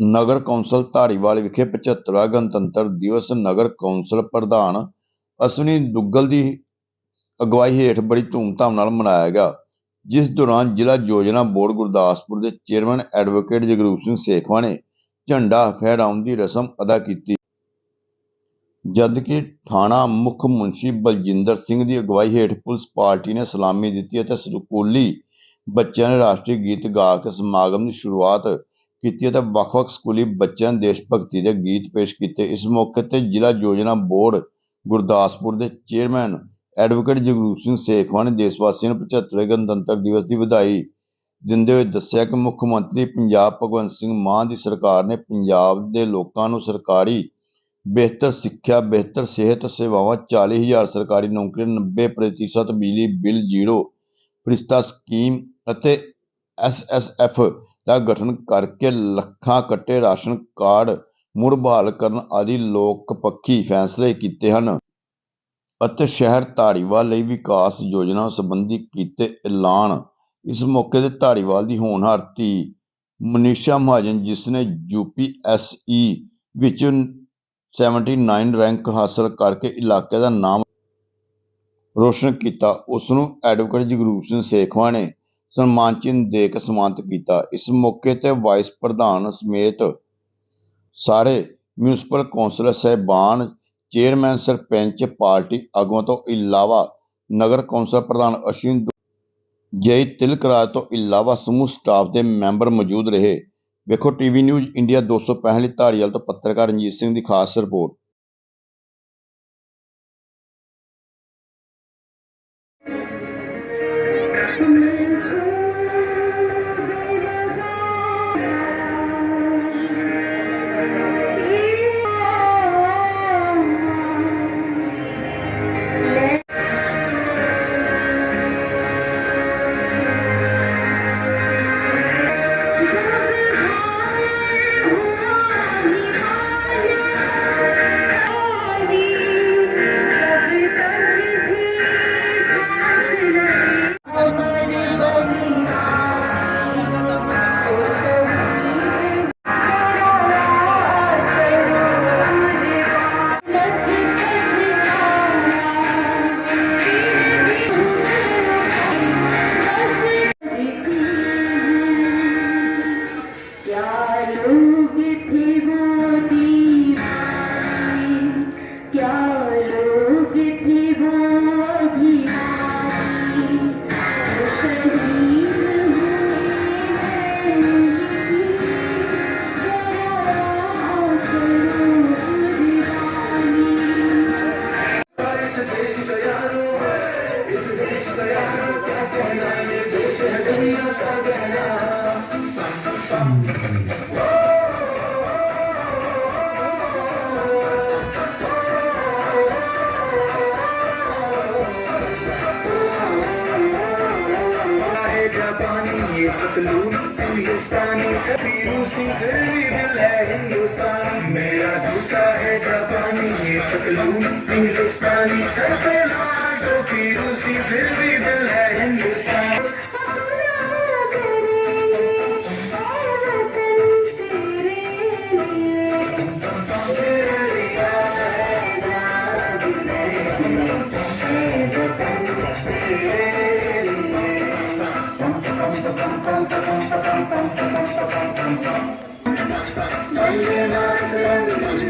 ਨਗਰ council Dhariwal ਵਿਖੇ 75ਵਾਂ ਗਣਤੰਤਰ ਦਿਵਸ, ਨਗਰ ਕੌਂਸਲ ਪ੍ਰਧਾਨ ਅਸ਼ਵਨੀ ਦੁੱਗਲ ਦੀ ਅਗਵਾਈ ਹੇਠ ਬੜੀ ਧੂਮਧਾਮ ਨਾਲ ਮਨਾਇਆ ਗਿਆ। ਜਿਸ ਦੌਰਾਨ ਜ਼ਿਲ੍ਹਾ ਯੋਜਨਾ ਬੋਰਡ ਗੁਰਦਾਸਪੁਰ ਦੇ ਚੇਅਰਮੈਨ ਐਡਵੋਕੇਟ ਜਗਰੂਪ ਸਿੰਘ ਸੇਖਵਾਂ ਨੇ ਝੰਡਾ ਫਹਿਰਾਉਣ ਦੀ ਰਸਮ ਅਦਾ ਕੀਤੀ। ਜਦਕਿ ਥਾਣਾ ਮੁੱਖ ਮੁਨਸ਼ੀ ਬਲਜਿੰਦਰ ਸਿੰਘ ਦੀ ਅਗਵਾਈ ਹੇਠ ਪੁਲਿਸ ਪਾਰਟੀ ਨੇ ਸਲਾਮੀ ਦਿੱਤੀ ਅਤੇ ਸਕੂਲੀ ਬੱਚਿਆਂ ਨੇ ਰਾਸ਼ਟਰੀ ਗੀਤ ਗਾ ਕੇ ਸਮਾਗਮ ਦੀ ਸ਼ੁਰੂਆਤ ਕੀਤੀ ਅਤੇ ਵੱਖ-ਵੱਖ ਸਕੂਲੀ ਬੱਚਿਆਂ ਨੇ ਦੇਸ਼ ਭਗਤੀ ਦੇ ਗੀਤ ਪੇਸ਼ ਕੀਤੇ। ਇਸ ਮੌਕੇ ਤੇ ਜ਼ਿਲ੍ਹਾ ਯੋਜਨਾ ਬੋਰਡ ਗੁਰਦਾਸਪੁਰ ਦੇ ਚੇਅਰਮੈਨ ਐਡਵੋਕੇਟ ਜਗਰੂਪ ਸਿੰਘ ਸੇਖਵਾਂ ਨੇ ਦੇਸ਼ ਵਾਸੀਆਂ ਨੂੰ 75ਵੇਂ ਗਣਤੰਤਰ ਦਿਵਸ ਦੀ ਵਧਾਈ ਦਿੰਦੇ ਹੋਏ ਦੱਸਿਆ ਕਿ ਮੁੱਖ ਮੰਤਰੀ ਪੰਜਾਬ ਭਗਵੰਤ ਸਿੰਘ ਮਾਨ ਦੀ ਸਰਕਾਰ ਨੇ ਪੰਜਾਬ ਦੇ ਲੋਕਾਂ ਨੂੰ ਸਰਕਾਰੀ ਬਿਹਤਰ ਸਿੱਖਿਆ, ਬਿਹਤਰ ਸਿਹਤ ਸੇਵਾਵਾਂ 40000 ਸਰਕਾਰੀ ਨੌਕਰੀਆਂ 90% ਬਿਜਲੀ ਬਿੱਲ ਜ਼ੀਰੋ ਫਰਿਸ਼ਤਾ ਸਕੀਮ ਅਤੇ ਐਸਐਸਐਫ ਦਾ ਗਠਨ ਕਰਕੇ ਲੱਖਾਂ ਕੱਟੇ ਰਾਸ਼ਨ ਕਾਰਡ ਮੁੜ ਬਹਾਲ ਕਰਨ ਆਦਿ ਲੋਕ ਪੱਖੀ ਫੈਸਲੇ ਕੀਤੇ ਹਨ ਅਤੇ ਸ਼ਹਿਰ ਧਾਰੀਵਾਲ ਲਈ ਵਿਕਾਸ ਯੋਜਨਾ ਸੰਬੰਧੀ ਕੀਤੇ ਐਲਾਨ। ਇਸ ਮੌਕੇ ਤੇ ਧਾਰੀਵਾਲ ਦੀ ਹੋਣਹਾਰ ਧੀ ਮਨੀਸ਼ਾ ਮਹਾਜਨ, ਜਿਸ ਨੇ ਯੂਪੀਐਸਈ ਵਿੱਚ 79 ਰੈਂਕ ਹਾਸਲ ਕਰਕੇ ਇਲਾਕੇ ਦਾ ਨਾਮ ਰੋਸ਼ਨ ਕੀਤਾ, ਉਸ ਨੂੰ ਐਡਵੋਕੇਟ ਜਗਰੂਪ ਸਿੰਘ ਸੇਖਵਾਂ ਨੇ ਸਨਮਾਨ ਚਿੰਨ੍ਹ ਦੇ ਕੇ ਸਨਮਾਨਿਤ ਕੀਤਾ। ਇਸ ਮੌਕੇ ਤੇ ਵਾਈਸ ਪ੍ਰਧਾਨ ਸਮੇਤ ਸਾਰੇ ਮਿਊਨਿਸਪਲ ਕੌਂਸਲਰ ਸਹਿਬਾਨ ਚੇਅਰਮੈਨ ਸਰਪੰਚ ਪਾਰਟੀ ਆਗੂਆਂ ਤੋਂ ਇਲਾਵਾ ਨਗਰ ਕੌਂਸਲ ਪ੍ਰਧਾਨ ਅਸ਼ਵਿਨ ਜੈ ਤਿਲਕਰਾਜ ਤੋਂ ਇਲਾਵਾ ਸਮੂਹ ਸਟਾਫ ਦੇ ਮੈਂਬਰ ਮੌਜੂਦ ਰਹੇ। ਵੇਖੋ ਟੀਵੀ ਨਿਊਜ਼ ਇੰਡੀਆ 265 ਲਈ ਧਾਰੀਵਾਲ ਤੋਂ ਪੱਤਰਕਾਰ ਰਣਜੀਤ ਸਿੰਘ ਦੀ ਖਾਸ ਰਿਪੋਰਟ। इंग्लिस्तानी सभी रूसी फिर भी दिल है हिंदुस्तानी मेरा जूता है जापानी ये पतलून इंग्लिस्तानी सर पे लाल टोपी रूसी फिर भी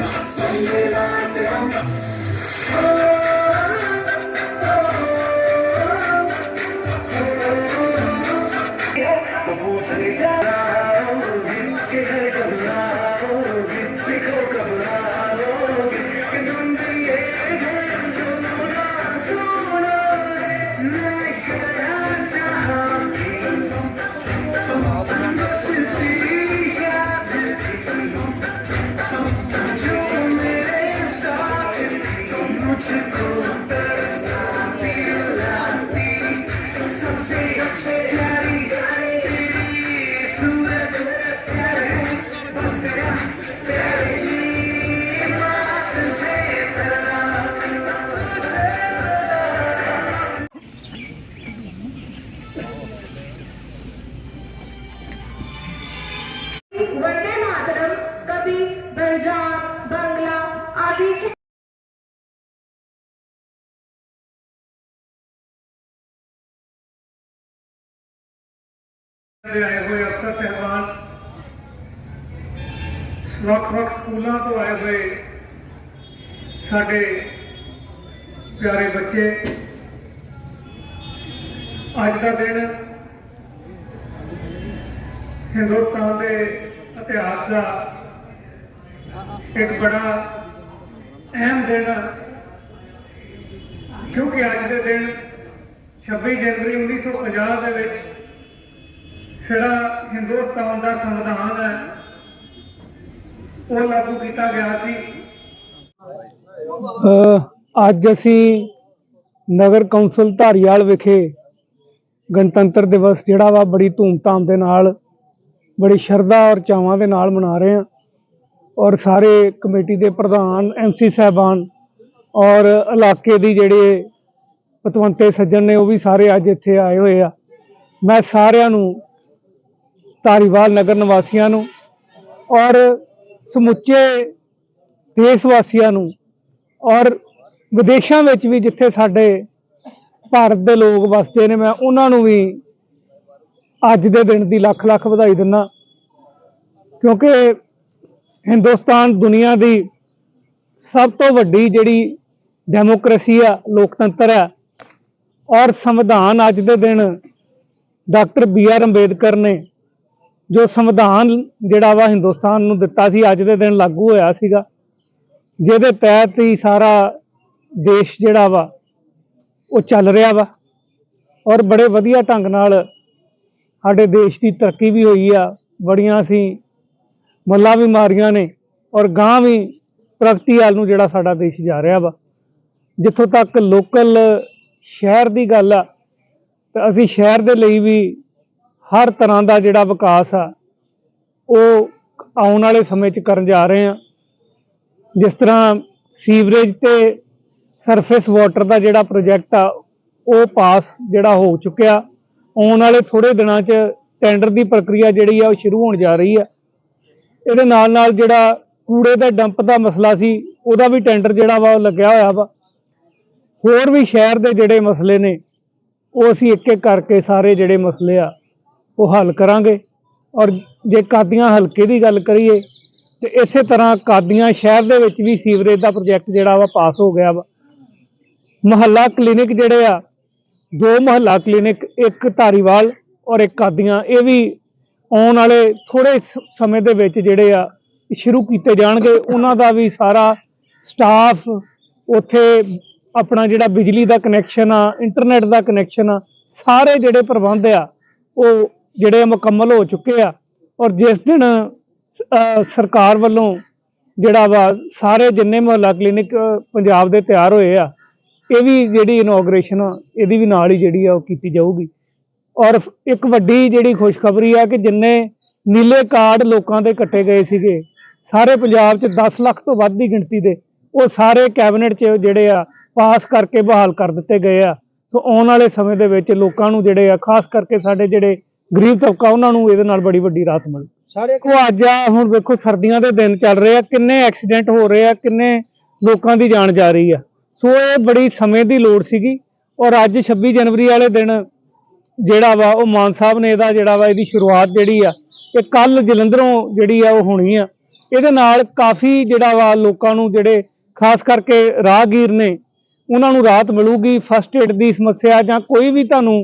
Thank you. ਦੇ ਆਏ ਹੋਏ ਅਫਸਰ ਸਹਿਬਾਨ, ਵੱਖ-ਵੱਖ ਸਕੂਲਾਂ ਤੋਂ ਆਏ ਹੋਏ ਸਾਡੇ ਪਿਆਰੇ ਬੱਚੇ, ਅੱਜ ਦਾ ਦਿਨ ਹਿੰਦੁਸਤਾਨ ਦੇ ਇਤਿਹਾਸ ਦਾ ਇੱਕ ਬੜਾ ਅਹਿਮ ਦਿਨ ਕਿਉਂਕਿ ਅੱਜ ਦੇ ਦਿਨ 26 ਜਨਵਰੀ 1950 ਦੇ ਵਿੱਚ ਜਿਹੜਾ ਹਿੰਦੁਸਤਾਨ ਦਾ ਸੰਵਿਧਾਨ ਹੈ। ਉਹ ਲਾਗੂ ਕੀਤਾ ਗਿਆ ਸੀ। ਅੱਜ ਅਸੀਂ ਨਗਰ ਕੌਂਸਲ ਧਾਰੀਵਾਲ ਵਿਖੇ ਗਣਤੰਤਰ ਦਿਵਸ ਜਿਹੜਾ ਵਾ ਬੜੀ ਧੂਮਧਾਮ ਦੇ ਨਾਲ, ਬੜੀ ਸ਼ਰਧਾ ਔਰ ਚਾਵਾਂ ਦੇ ਨਾਲ ਮਨਾ ਰਹੇ ਹਾਂ। ਔਰ ਸਾਰੇ ਕਮੇਟੀ ਦੇ ਪ੍ਰਧਾਨ ਐਮਸੀ ਸਾਹਿਬਾਨ ਔਰ ਇਲਾਕੇ ਦੀ ਜਿਹੜੇ ਪਤਵੰਤੇ ਸੱਜਣ ਨੇ ਉਹ ਵੀ ਸਾਰੇ ਅੱਜ ਇੱਥੇ ਆਏ ਹੋਏ ਆ। ਮੈਂ ਸਾਰਿਆਂ ਨੂੰ ਧਾਰੀਵਾਲ ਨਗਰ ਨਿਵਾਸੀਆਂ ਨੂੰ ਔਰ ਸਮੁੱਚੇ ਦੇਸ਼ ਵਾਸੀਆਂ ਨੂੰ ਔਰ ਵਿਦੇਸ਼ਾਂ ਵਿੱਚ ਵੀ ਜਿੱਥੇ ਸਾਡੇ ਭਾਰਤ ਦੇ ਲੋਕ ਵਸਦੇ ਨੇ, ਮੈਂ ਉਹਨਾਂ ਨੂੰ ਵੀ ਅੱਜ ਦੇ ਦਿਨ ਦੀ ਲੱਖ ਲੱਖ ਵਧਾਈ ਦਿੰਦਾ। ਕਿਉਂਕਿ ਹਿੰਦੁਸਤਾਨ ਦੁਨੀਆ ਦੀ ਸਭ ਤੋਂ ਵੱਡੀ ਜਿਹੜੀ ਡੈਮੋਕ੍ਰੇਸੀ ਆ, ਲੋਕਤੰਤਰ ਆ, ਔਰ ਸੰਵਿਧਾਨ ਅੱਜ ਦੇ ਦਿਨ ਡਾਕਟਰ ਬੀ ਆਰ ਅੰਬੇਦਕਰ ਨੇ ਜੋ ਸੰਵਿਧਾਨ ਜਿਹੜਾ ਵਾ ਹਿੰਦੁਸਤਾਨ ਨੂੰ ਦਿੱਤਾ ਸੀ, ਅੱਜ ਦੇ ਦਿਨ ਲਾਗੂ ਹੋਇਆ ਸੀਗਾ, ਜਿਹਦੇ ਤਹਿਤ ਹੀ ਸਾਰਾ ਦੇਸ਼ ਜਿਹੜਾ ਵਾ, ਉਹ ਚੱਲ ਰਿਹਾ ਵਾ। ਔਰ ਬੜੇ ਵਧੀਆ ਢੰਗ ਨਾਲ ਸਾਡੇ ਦੇਸ਼ ਦੀ ਤਰੱਕੀ ਵੀ ਹੋਈ ਆ। ਬੜੀਆਂ ਅਸੀਂ ਮੱਲਾਂ ਵੀ ਮਾਰੀਆਂ ਨੇ ਔਰ ਗਾਂ ਵੀ ਪ੍ਰਗਤੀ ਵੱਲ ਨੂੰ ਜਿਹੜਾ ਸਾਡਾ ਦੇਸ਼ ਜਾ ਰਿਹਾ ਵਾ। ਜਿੱਥੋਂ ਤੱਕ ਲੋਕਲ ਸ਼ਹਿਰ ਦੀ ਗੱਲ ਆ, ਤਾਂ ਅਸੀਂ ਸ਼ਹਿਰ ਦੇ ਲਈ ਵੀ ਹਰ ਤਰ੍ਹਾਂ ਦਾ ਜਿਹੜਾ ਵਿਕਾਸ ਆ, ਉਹ ਆਉਣ ਵਾਲੇ ਸਮੇਂ 'ਚ ਕਰਨ ਜਾ ਰਹੇ ਹਾਂ ਜਿਸ ਤਰ੍ਹਾਂ ਸੀਵਰੇਜ ਤੇ ਸਰਫੇਸ ਵਾਟਰ ਦਾ ਜਿਹੜਾ ਪ੍ਰੋਜੈਕਟ ਆ, ਉਹ ਪਾਸ ਜਿਹੜਾ ਹੋ ਚੁੱਕਿਆ। ਆਉਣ ਵਾਲੇ ਥੋੜੇ ਦਿਨਾਂ 'ਚ ਟੈਂਡਰ ਦੀ ਪ੍ਰਕਿਰਿਆ ਜਿਹੜੀ ਆ, ਉਹ ਸ਼ੁਰੂ ਹੋਣ ਜਾ ਰਹੀ ਆ। ਇਹਦੇ ਨਾਲ ਨਾਲ ਜਿਹੜਾ ਕੂੜੇ ਦੇ ਡੰਪ ਦਾ ਮਸਲਾ ਸੀ, ਉਹਦਾ ਵੀ ਟੈਂਡਰ ਜਿਹੜਾ ਵਾ, ਉਹ ਲੱਗਿਆ ਹੋਇਆ ਵਾ। ਹੋਰ ਵੀ ਸ਼ਹਿਰ ਦੇ ਜਿਹੜੇ ਮਸਲੇ ਨੇ, ਉਹ ਅਸੀਂ ਇੱਕ ਇੱਕ ਕਰਕੇ ਸਾਰੇ ਜਿਹੜੇ ਮਸਲੇ ਆ ਉਹ ਹੱਲ ਕਰਾਂਗੇ। ਔਰ ਜੇ ਕਾਦੀਆਂ ਹਲਕੇ ਦੀ ਗੱਲ ਕਰੀਏ, ਤੇ ਇਸੇ ਤਰ੍ਹਾਂ ਕਾਦੀਆਂ ਸ਼ਹਿਰ ਦੇ ਵਿੱਚ ਵੀ ਸੀਵਰੇਜ ਦਾ ਪ੍ਰੋਜੈਕਟ ਜਿਹੜਾ ਵਾ ਪਾਸ ਹੋ ਗਿਆ ਵਾ। ਮਹੱਲਾ ਕਲੀਨਿਕ ਜਿਹੜੇ ਆ, ਦੋ ਮਹੱਲਾ ਕਲੀਨਿਕ, ਇੱਕ ਧਾਰੀਵਾਲ ਔਰ ਇੱਕ ਕਾਦੀਆਂ, ਇਹ ਵੀ ਆਉਣ ਵਾਲੇ ਥੋੜੇ ਸਮੇਂ ਦੇ ਵਿੱਚ ਜਿਹੜੇ ਆ, ਸ਼ੁਰੂ ਕੀਤੇ ਜਾਣਗੇ। ਉਹਨਾਂ ਦਾ ਵੀ ਸਾਰਾ ਸਟਾਫ ਉੱਥੇ ਆਪਣਾ ਜਿਹੜਾ ਬਿਜਲੀ ਦਾ ਕਨੈਕਸ਼ਨ ਆ, ਇੰਟਰਨੈਟ ਦਾ ਕਨੈਕਸ਼ਨ ਆ, ਸਾਰੇ ਜਿਹੜੇ ਪ੍ਰਬੰਧ ਆ, ਉਹ ਜਿਹੜੇ ਮੁਕੰਮਲ ਹੋ ਚੁੱਕੇ ਆ। ਔਰ ਜਿਸ ਦਿਨ ਸਰਕਾਰ ਵੱਲੋਂ ਜਿਹੜਾ ਵਾ ਸਾਰੇ ਜਿੰਨੇ ਮੁਹੱਲਾ ਕਲੀਨਿਕ ਪੰਜਾਬ ਦੇ ਤਿਆਰ ਹੋਏ ਆ, ਇਹ ਵੀ ਜਿਹੜੀ ਇਨੋਗ੍ਰੇਸ਼ਨ ਆ, ਇਹਦੀ ਵੀ ਨਾਲ ਹੀ ਜਿਹੜੀ ਆ ਉਹ ਕੀਤੀ ਜਾਊਗੀ। ਔਰ ਇੱਕ ਵੱਡੀ ਜਿਹੜੀ ਖੁਸ਼ਖਬਰੀ ਆ ਕਿ ਜਿੰਨੇ ਨੀਲੇ ਕਾਰਡ ਲੋਕਾਂ ਦੇ ਕੱਟੇ ਗਏ ਸੀਗੇ, ਸਾਰੇ ਪੰਜਾਬ 'ਚ 10 ਲੱਖ ਤੋਂ ਵੱਧ ਦੀ ਗਿਣਤੀ ਦੇ, ਉਹ ਸਾਰੇ ਕੈਬਨਿਟ 'ਚ ਜਿਹੜੇ ਆ ਪਾਸ ਕਰਕੇ ਬਹਾਲ ਕਰ ਦਿੱਤੇ ਗਏ ਆ। ਸੋ ਆਉਣ ਵਾਲੇ ਸਮੇਂ ਦੇ ਵਿੱਚ ਲੋਕਾਂ ਨੂੰ ਜਿਹੜੇ ਆ, ਖਾਸ ਕਰਕੇ ਸਾਡੇ ਜਿਹੜੇ ਗਰੀਬ ਤਬਕਾ ਉਹਨਾਂ ਨੂੰ ਇਹਦੇ ਨਾਲ ਬੜੀ ਵੱਡੀ ਰਾਹਤ ਮਿਲੂ। ਸਾਰੇ ਕੋ ਅੱਜ ਆ ਹੁਣ ਵੇਖੋ ਸਰਦੀਆਂ ਦੇ ਦਿਨ ਚੱਲ ਰਹੇ ਆ ਕਿੰਨੇ ਐਕਸੀਡੈਂਟ ਹੋ ਰਹੇ ਆ ਕਿੰਨੇ ਲੋਕਾਂ ਦੀ ਜਾਨ ਜਾ ਰਹੀ ਆ। ਸੋ ਇਹ ਬੜੀ ਸਮੇਂ ਦੀ ਲੋੜ ਸੀਗੀ ਔਰ ਅੱਜ 26 ਜਨਵਰੀ ਵਾਲੇ ਦਿਨ ਜਿਹੜਾ ਵਾ ਉਹ ਮਾਨ ਸਾਹਿਬ ਨੇ ਇਹਦਾ ਜਿਹੜਾ ਵਾ ਇਹਦੀ ਸ਼ੁਰੂਆਤ ਜਿਹੜੀ ਆ ਇਹ ਕੱਲ ਜਲੰਧਰੋਂ ਜਿਹੜੀ ਆ ਉਹ ਹੋਣੀ ਆ। ਇਹਦੇ ਨਾਲ ਕਾਫੀ ਜਿਹੜਾ ਵਾ ਲੋਕਾਂ ਨੂੰ ਜਿਹੜੇ ਖਾਸ ਕਰਕੇ ਰਾਹਗੀਰ ਨੇ ਉਹਨਾਂ ਨੂੰ ਰਾਹਤ ਮਿਲੂਗੀ। ਫਸਟ ਏਡ ਦੀ ਸਮੱਸਿਆ ਜਾਂ ਕੋਈ ਵੀ ਤੁਹਾਨੂੰ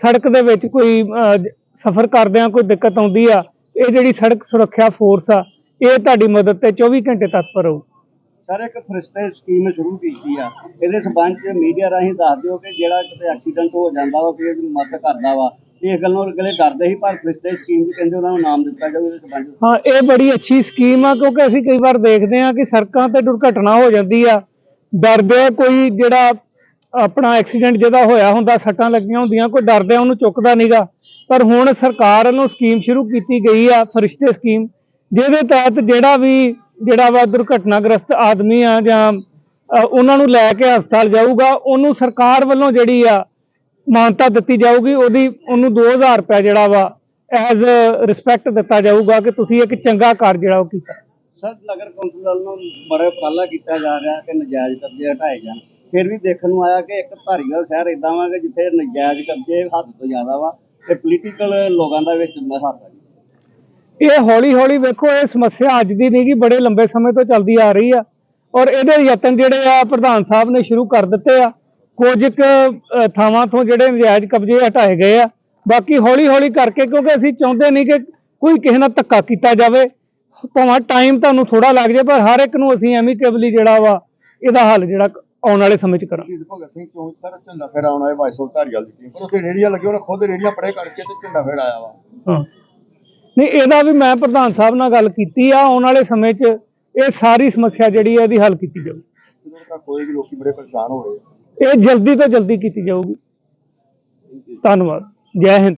ਸੜਕ ਦੇ ਵਿੱਚ ਕੋਈ ਸਫ਼ਰ ਕਰਦਿਆਂ ਕੋਈ ਦਿੱਕਤ ਆਉਂਦੀ ਆ ਇਹ ਜਿਹੜੀ ਸੜਕ ਸੁਰੱਖਿਆ ਫੋਰਸ ਆ ਇਹ ਤੁਹਾਡੀ ਮਦਦ ਤੇ 24 ਘੰਟੇ ਤਤਪਰ ਰਹੂ। ਸਰ ਇੱਕ ਫਰਿਸ਼ਤੇ ਸਕੀਮ ਸ਼ੁਰੂ ਕੀਤੀ ਆ। ਇਹਦੇ ਸਬੰਧ ਚ ਮੀਡੀਆ ਰਾਹੀਂ ਦੱਸ ਦਿਓ ਕਿ ਜਿਹੜਾ ਕਿਤੇ ਐਕਸੀਡੈਂਟ ਹੋ ਜਾਂਦਾ ਵਾ ਫਿਰ ਉਹਦੀ ਮਦਦ ਕਰਦਾ ਵਾ। ਇਸ ਗੱਲ ਨੂੰ ਅਗਲੇ ਕਰਦੇ ਸੀ ਪਰ ਫਰਿਸ਼ਤੇ ਸਕੀਮ ਚ ਕਹਿੰਦੇ ਉਹਨਾਂ ਨੂੰ ਨਾਮ ਦਿੱਤਾ ਜਾਊ ਇਹਦੇ ਸਬੰਧ ਹਾਂ ਇਹ ਬੜੀ ਅੱਛੀ ਸਕੀਮ ਆ ਕਿਉਂਕਿ ਅਸੀਂ ਕਈ ਵਾਰ ਦੇਖਦੇ ਆ ਕਿ ਸੜਕਾਂ ਤੇ ਦੁਰਘਟਨਾ ਹੋ ਜਾਂਦੀ ਆ। ਡਰਦੇ ਕੋਈ ਜਿਹੜਾ ਆਪਣਾ ਐਕਸੀਡੈਂਟ ਜਿਹਦਾ ਹੋਇਆ ਹੁੰਦਾ ਸੱਟਾਂ ਲੱਗੀਆਂ ਹੁੰਦੀਆਂ ਕੋਈ ਡਰਦੇ ਉਹਨੂੰ ਚੁੱਕਦਾ ਨਹੀਂਗਾ ਪਰ ਹੁਣ ਸਰਕਾਰ ਵੱਲੋਂ ਸਕੀਮ ਸ਼ੁਰੂ ਕੀਤੀ ਗਈ ਆ, ਫਰਿਸ਼ਤੇ ਸਕੀਮ, ਜਿਹਦੇ ਤਹਿਤ ਜਿਹੜਾ ਵੀ, ਜਿਹੜਾ ਵਾ ਦੁਰਘਟਨਾਗ੍ਰਸਤ ਆਦਮੀ ਆ ਜਾਂ ਉਹਨਾਂ ਨੂੰ ਲੈ ਕੇ ਹਸਪਤਾਲ ਜਾਊਗਾ, ਉਹਨੂੰ ਸਰਕਾਰ ਵੱਲੋਂ ਜਿਹੜੀ ਆ ਮਾਨਤਾ ਦਿੱਤੀ ਜਾਊਗੀ, ਉਹਦੀ, ਉਹਨੂੰ 2000 ਰੁਪਏ ਜਿਹੜਾ ਵਾ ਐਜ਼ ਰਿਸਪੈਕਟ ਦਿੱਤਾ ਜਾਊਗਾ ਕਿ ਤੁਸੀਂ ਇੱਕ ਚੰਗਾ ਕਾਰਜ ਜਿਹੜਾ ਉਹ ਕੀਤਾ। ਸਰ, ਨਗਰ ਕੌਂਸਲ ਵੱਲੋਂ ਬੜਾ ਉਪਰਾਲਾ ਕੀਤਾ ਜਾ ਰਿਹਾ ਕਿ ਨਜਾਇਜ਼ ਕਬਜ਼ੇ ਹਟਾਏ ਜਾਣ। ਫਿਰ ਵੀ ਦੇਖਣ ਨੂੰ ਆਇਆ ਕਿ ਇੱਕ ਧਾਰੀਵਾਲ ਸ਼ਹਿਰ ਇਦਾਂ ਵਾ ਕਿ ਜਿੱਥੇ ਨਜਾਇਜ਼ ਕਬਜ਼ੇ ਹੱਦ ਤੋਂ ਜ਼ਿਆਦਾ ਵਾ ਤੇ ਪੋਲੀਟੀਕਲ ਲੋਕਾਂ ਦਾ ਵਿੱਚ ਮਹੱਤ ਹੈ ਇਹ ਹੌਲੀ ਹੌਲੀ ਵੇਖੋ, ਇਹ ਸਮੱਸਿਆ ਅੱਜ ਦੀ ਨਹੀਂ ਗੀ ਬੜੇ ਲੰਬੇ ਸਮੇਂ ਤੋਂ ਚੱਲਦੀ ਆ ਰਹੀ ਆ। ਔਰ ਇਹਦੇ ਯਤਨ ਜਿਹੜੇ ਆ, ਪ੍ਰਧਾਨ ਸਾਹਿਬ ਨੇ ਸ਼ੁਰੂ ਕਰ ਦਿੱਤੇ ਆ। ਕੁਝ ਥਾਵਾਂ ਤੋਂ ਜਿਹੜੇ ਨਜਾਇਜ਼ ਕਬਜ਼ੇ ਹਟਾਏ ਗਏ ਆ। ਬਾਕੀ ਹੌਲੀ ਹੌਲੀ ਕਰਕੇ, ਕਿਉਂਕਿ ਅਸੀਂ ਚਾਹੁੰਦੇ ਨਹੀਂ ਕਿ ਕੋਈ ਕਿਸੇ ਨਾਲ ਧੱਕਾ ਕੀਤਾ ਜਾਵੇ। ਭਾਵੇਂ ਟਾਈਮ ਤੁਹਾਨੂੰ ਥੋੜਾ ਲੱਗ ਜਾਏ, ਪਰ ਹਰ ਇੱਕ ਨੂੰ ਅਸੀਂ ਐਮੀਕੇਬਲੀ ਜਿਹੜਾ ਵਾ, ਇਹਦਾ ਹੱਲ ਜਿਹੜਾ ਆਉਣ ਵਾਲੇ ਸਮੇਂ 'ਚ ਕਰਾਂਗੇ ਸ਼ਹੀਦ ਭਗਤ ਸਿੰਘ ਚੌਂਕ ਸਰ ਝੰਡਾ ਫੇਰਾ ਆਉਣਾ ਹੈ ਵਾਇਸੋ ਧਾਰੀਵਾਲ ਦੀ ਟੀਮ ਪਰ ਉੱਥੇ ਰੇੜੀਆਂ ਲੱਗੇ ਉਹਨਾਂ ਖੁਦ ਰੇੜੀਆਂ ਪਰੇ ਕਰਕੇ ਤੇ ਝੰਡਾ ਫੇਰਾ ਆਇਆ ਵਾ। ਹਾਂ। ਨਹੀਂ ਇਹਦਾ ਵੀ ਮੈਂ ਪ੍ਰਧਾਨ ਸਾਹਿਬ ਨਾਲ ਗੱਲ ਕੀਤੀ ਆ ਆਉਣ ਵਾਲੇ ਸਮੇਂ 'ਚ ਇਹ ਸਾਰੀ ਸਮੱਸਿਆ ਜਿਹੜੀ ਹੈ ਇਹਦੀ ਹੱਲ ਕੀਤੀ ਜਾਊ ਤੱਕ ਹੋਏਗੀ ਲੋਕੀ ਬੜੇ ਪਰੇਸ਼ਾਨ ਹੋ ਰਹੇ ਆ। ਇਹ ਜਲਦੀ ਤੋਂ ਜਲਦੀ ਕੀਤੀ ਜਾਊਗੀ। ਧੰਨਵਾਦ। ਜੈ ਹਿੰਦ।